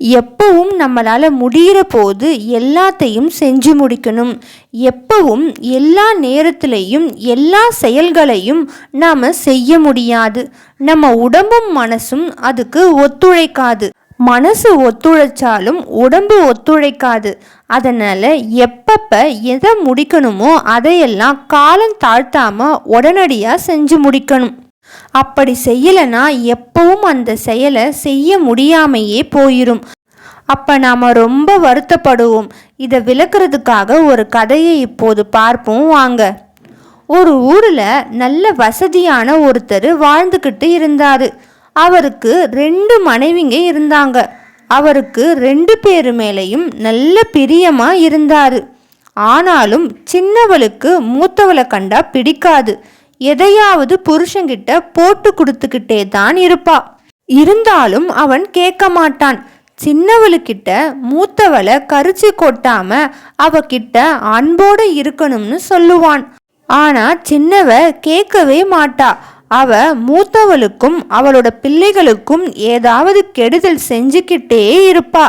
எப்பவும் நம்மளால் முடிகிற போது எல்லாத்தையும் செஞ்சு முடிக்கணும். எப்பவும் எல்லா நேரத்திலையும் எல்லா செயல்களையும் நாம் செய்ய முடியாது. நம்ம உடம்பும் மனசும் அதுக்கு ஒத்துழைக்காது. மனசு ஒத்துழைச்சாலும் உடம்பு ஒத்துழைக்காது. அதனால் எப்பப்போ எதை முடிக்கணுமோ அதையெல்லாம் காலம் தாழ்த்தாமல் உடனடியாக செஞ்சு முடிக்கணும். அப்படி செய்யலைன்னா எப்பவும் அந்த செயலை செய்ய முடியாமையே போயிடும் அப்போ நாம் ரொம்ப வருத்தப்படுவோம். இதை விளக்குறதுக்காக ஒரு கதையை இப்போது பார்ப்போம் வாங்க. ஒரு ஊரில் நல்ல வசதியான ஒருத்தர் வாழ்ந்துக்கிட்டு இருந்தார். அவருக்கு ரெண்டு மனைவிங்க இருந்தாங்க. அவருக்கு ரெண்டு பேரு மேலேயும் நல்ல பிரியமாக இருந்தார். ஆனாலும் சின்னவளுக்கு மூத்தவளை கண்டா பிடிக்காது. எதையாவது புருஷங்கிட்ட போட்டு கொடுத்துக்கிட்டே தான் இருப்பா. இருந்தாலும் அவன் கேட்க மாட்டான். சின்னவளுக்கிட்ட மூத்தவளை கரிச்சி கொட்டாம அவகிட்ட அன்போடு இருக்கணும்னு சொல்லுவான். ஆனா சின்னவ கேட்கவே மாட்டா. அவ மூத்தவளுக்கும் அவளோட பிள்ளைகளுக்கும் ஏதாவது கெடுதல் செஞ்சுக்கிட்டே இருப்பா.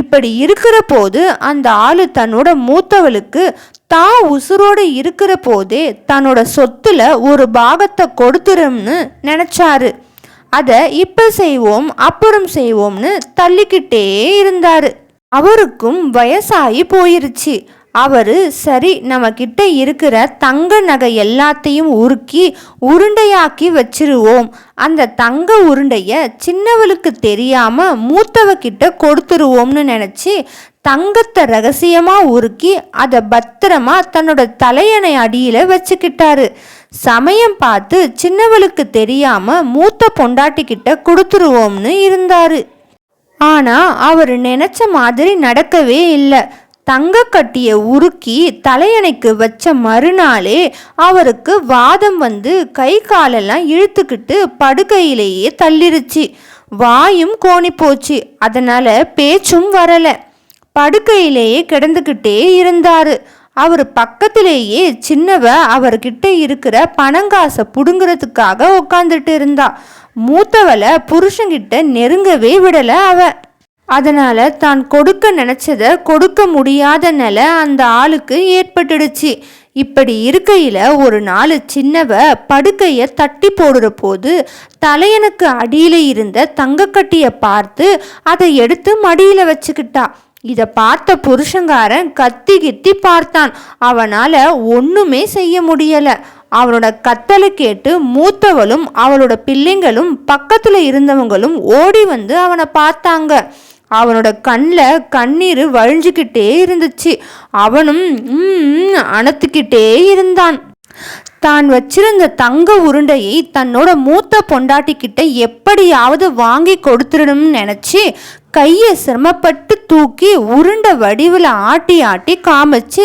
இப்படி இருக்கிற போது அந்த ஆளு தன்னோட மூத்தவளுக்கு தான் உசுரோடு இருக்கிற போதே தன்னோட சொத்துல ஒரு பாகத்தை கொடுத்துரும்னு நினைச்சாரு. அதை இப்போ செய்வோம் அப்புறம் செய்வோம்னு தள்ளிக்கிட்டே இருந்தாரு. அவருக்கும் வயசாகி போயிருச்சு. அவரு சரி நம்ம கிட்ட இருக்கிற தங்க நகை எல்லாத்தையும் உருக்கி உருண்டையாக்கி வச்சிருவோம். அந்த தங்க உருண்டைய சின்னவளுக்கு தெரியாம மூத்தவ கிட்ட கொடுத்துருவோம்னு நினைச்சு தங்கத்தை ரகசியமாக உருக்கி அதை பத்திரமா தன்னோட தலையணை அடியில் வச்சுக்கிட்டாரு. சமயம் பார்த்து சின்னவளுக்கு தெரியாம மூத்த பொண்டாட்டிக்கிட்ட கொடுத்துருவோம்னு இருந்தாரு. ஆனா அவர் நினைச்ச மாதிரி நடக்கவே இல்லை. தங்க கட்டியை உருக்கி தலையணைக்கு வச்ச மறுநாளே அவருக்கு வாதம் வந்து கை காலெல்லாம் இழுத்துக்கிட்டு படுக்கையிலேயே தள்ளிருச்சு. வாயும் கோணி போச்சு அதனால பேச்சும் வரலை. படுக்கையிலேயே கிடந்துக்கிட்டே இருந்தாரு. அவர் பக்கத்திலேயே சின்னவ அவர்கிட்ட இருக்கிற பணங்காசை புடுங்கிறதுக்காக உட்காந்துட்டு இருந்தா. மூத்தவளை புருஷங்கிட்ட நெருங்கவே விடலை அவ. அதனால தான் கொடுக்க நினைச்சத கொடுக்க முடியாத நிலை அந்த ஆளுக்கு ஏற்பட்டுடுச்சு. இப்படி இருக்கையில ஒரு நாள் சின்னவ படுக்கைய தட்டி போடுற போது தலையனுக்கு அடியில இருந்த தங்கக்கட்டிய பார்த்து அதை எடுத்து மடியில வச்சுக்கிட்டா. இதை பார்த்த புருஷங்காரன் கத்தி கித்தி பார்த்தான். அவனால் ஒன்றுமே செய்ய முடியலை. அவனோட கத்தலை கேட்டு மூத்தவளும் அவளோட பிள்ளைங்களும் பக்கத்தில் இருந்தவங்களும் ஓடி வந்து அவனை பார்த்தாங்க. அவனோட கண்ணில் கண்ணீர் வழிஞ்சுக்கிட்டே இருந்துச்சு. அவனும் அணத்துக்கிட்டே இருந்தான். தான் வச்சிருந்த தங்க உருண்டையை தன்னோட மூத்த பொண்டாட்டிக்கிட்ட எப்படியாவது வாங்கி கொடுத்துடணும்னு நினச்சி கையை சிரமப்பட்டு தூக்கி உருண்டை வடிவில் ஆட்டி ஆட்டி காமிச்சு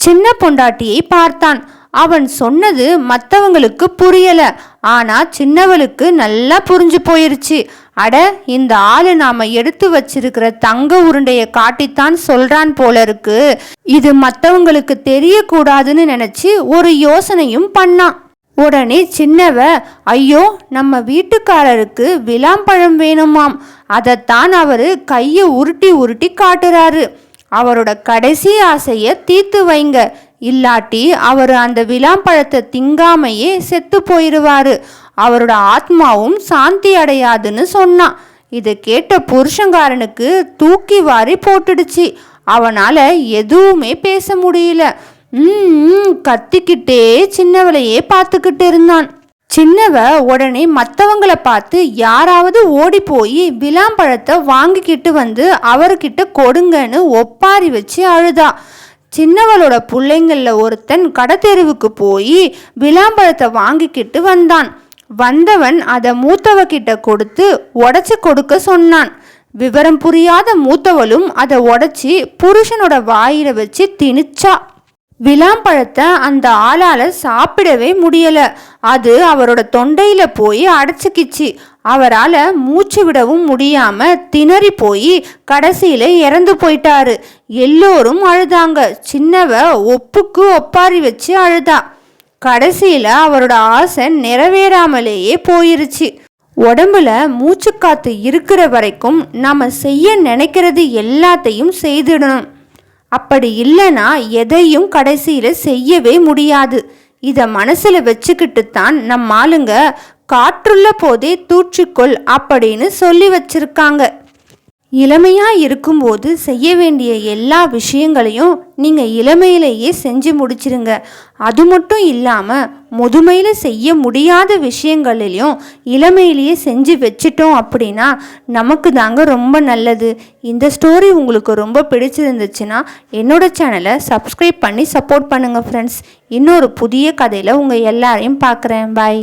சின்ன பொண்டாட்டியை பார்த்தான். அவன் சொன்னது மற்றவங்களுக்கு புரியல. ஆனா சின்னவளுக்கு நல்லா புரிஞ்சு போயிருச்சு. அட இந்த ஆளு நாம எடுத்து வச்சிருக்கிற தங்க உருண்டைய காட்டித்தான் சொல்றான் போல இருக்கு. இது மற்றவங்களுக்கு தெரியக்கூடாதுன்னு நினைச்சு ஒரு யோசனையும் பண்ணான். உடனே சின்னவ ஐயோ நம்ம வீட்டுக்காரருக்கு விளாம்பழம் வேணுமாம். அதைத்தான் அவரு கையை உருட்டி உருட்டி காட்டுறாரு. அவரோட கடைசி ஆசைய தீர்த்து வைங்க. இல்லாட்டி அவர் அந்த விளாம்பழத்தை திங்காமையே செத்து போயிடுவாரு அவரோட ஆத்மாவும் சாந்தி அடையாதுன்னு சொன்னான் இதை கேட்ட புருஷங்காரனுக்கு தூக்கி வாரி போட்டுடுச்சு. அவனால் எதுவுமே பேச முடியல. ம் கத்திக்கிட்டே சின்னவளையே பார்த்துக்கிட்டு இருந்தான். சின்னவ உடனே மற்றவங்கள பார்த்து யாராவது ஓடி போய் விளாம்பழத்தை வாங்கிக்கிட்டு வந்து அவர்கிட்ட கொடுங்கன்னு ஒப்பாரி வச்சு அழுதா. சின்னவளோட பிள்ளைங்களில் ஒருத்தன் கடத்தெருவுக்கு போய் விளாம்பழத்தை வாங்கிக்கிட்டு வந்தான். வந்தவன் அதை மூத்தவக்கிட்ட கொடுத்து உடச்சி கொடுக்க சொன்னான். விவரம் புரியாத மூத்தவளும் அதை உடச்சி புருஷனோட வாயில வச்சு திணிச்சா. விளாம்பழத்தை அந்த ஆளால் சாப்பிடவே முடியலை. அது அவரோட தொண்டையில் போய் அடைச்சிக்கிச்சு. அவரால் மூச்சு விடவும் முடியாமல் திணறி போய் கடைசியில் இறந்து போயிட்டாரு. எல்லோரும் அழுதாங்க. சின்னவ ஒப்புக்கு ஒப்பாரி வச்சு அழுதா. கடைசியில் அவரோட ஆசை நிறைவேறாமலேயே போயிருச்சு. உடம்புல மூச்சுக்காத்து இருக்கிற வரைக்கும் நாம் செய்ய நினைக்கிறது எல்லாத்தையும் செய்திடணும். அப்படி இல்லைன்னா எதையும் கடைசியில் செய்யவே முடியாது. இதை மனசில் வச்சுக்கிட்டு தான் நம்ம ஆளுங்க காற்றுள்ள போதே தூற்றிக்கொள் அப்படின்னு சொல்லி வச்சிருக்காங்க. இளமையாக இருக்கும்போது செய்ய வேண்டிய எல்லா விஷயங்களையும் நீங்கள் இளமையிலேயே செஞ்சு முடிச்சிருங்க. அது மட்டும் இல்லாமல் முதுமையில் செய்ய முடியாத விஷயங்களிலையும் இளமையிலேயே செஞ்சு வச்சிட்டோம் அப்படின்னா நமக்கு தாங்க ரொம்ப நல்லது. இந்த ஸ்டோரி உங்களுக்கு ரொம்ப பிடிச்சிருந்துச்சுன்னா என்னோடய சேனலை சப்ஸ்கிரைப் பண்ணி சப்போர்ட் பண்ணுங்கள் ஃப்ரெண்ட்ஸ் இன்னொரு புதிய கதையில் உங்கள் எல்லாரையும் பார்க்குறேன். பாய்